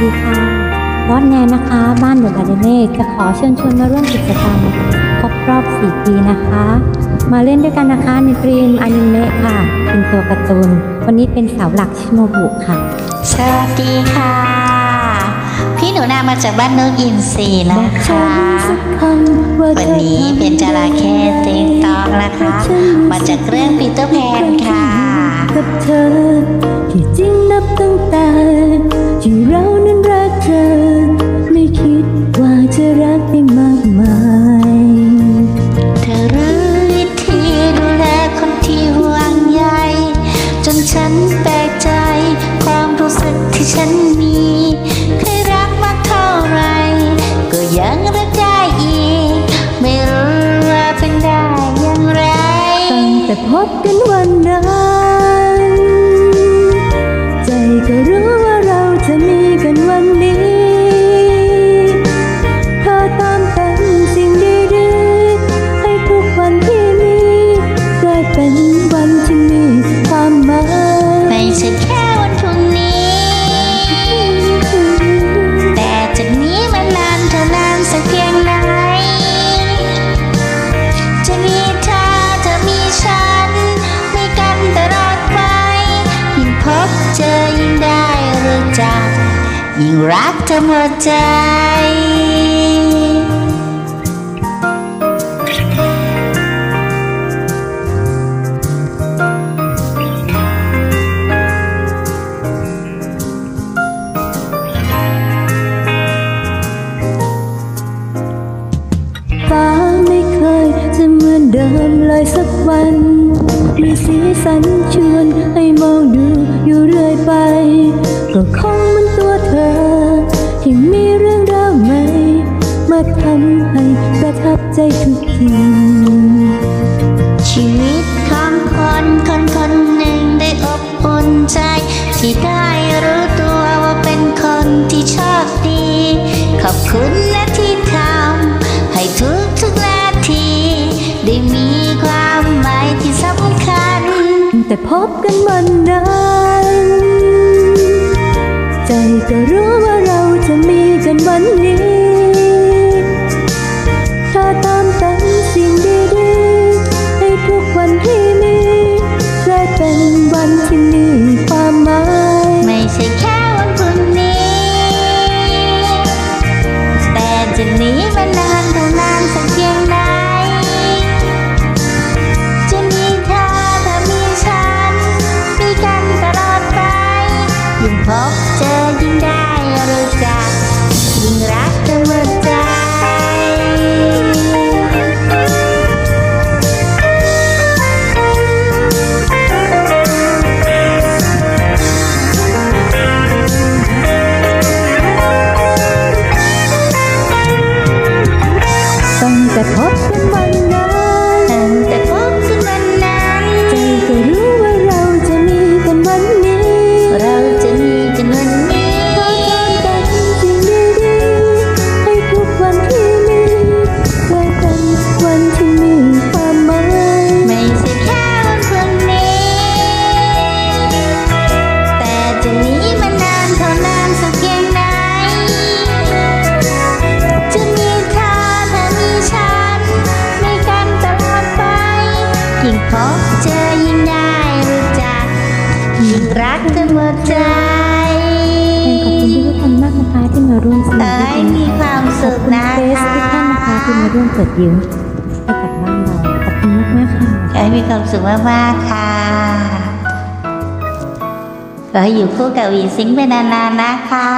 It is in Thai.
ดีค่ะบอสแนนนะคะ บ้านเดอะการ์เดเน่จะขอเชิญชวนมาร่วมกิจกรรมครบรอบ 4 ปีนะคะ มาเล่นด้วยกันนะคะในดรีมอนิเมะค่ะ เป็นตัวการ์ตูน วันนี้เป็นสาวหลักชิโนบุค่ะ สวัสดีค่ะ พี่หนูนามาจากบ้านนกอินทรีนะคะวันนี้เป็นจระเข้ติ๊กตอกนะคะ มาจากเรื่องปีเตอร์แพนค่ะกับเธอที่จริงนับตั้งแต่ ที่เรานั้นรักเธอ ไม่คิดว่าจะรักได้มากมายเธอรู้วิธีดูแลคนที่ห่วงใยจนฉันแปลกใจ ความรู้สึกที่ฉันมีเคยรักมากเท่าไร ก็ยังรักได้อีก ไม่รู้ว่าเป็นได้อย่างไร ตั้งแต่พบกันวันนั้น ยิ่งรักเธอหมดใจฟ้าไม่เคยจะเหมือนเดิมเลยสักวัน มีสีสันชวนให้มองดูอยู่เรื่อยไป ก็คง ที่ได้รู้ตัวว่าเป็นคนที่โชคดี ขอบคุณนะที่ทำให้ทุกทุกนาที ได้มีความหมายที่สำคัญ แต่พบกันวันนั้นใจก็รู้ว่าเราจะมีกันวันนี้ งพบเจอยิ่งได้รู้จักยิ่งรักเธอหมด รักเธอหมดใจขอบคุณทุกท่านมากนะคะที่มาร่วมสนุกเอ้ยมีความสุขนะเฟสคะทุกท่านนะคะที่มาร่วมเปิดยิ้มให้กับบ้านเราขอบคุณมากๆค่ะขอให้มีความสุขมากๆค่ะขอให้อยู่คู่กับหวีซิงค์ไปนานๆนะคะ